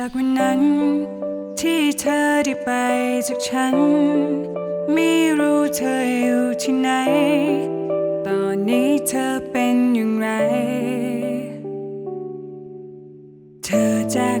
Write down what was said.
จากวันนั้น ที่เธอได้ไปจากฉัน ไม่รู้เธออยู่ที่ไหน ตอนนี้เธอเป็นอย่างไร เธอจาก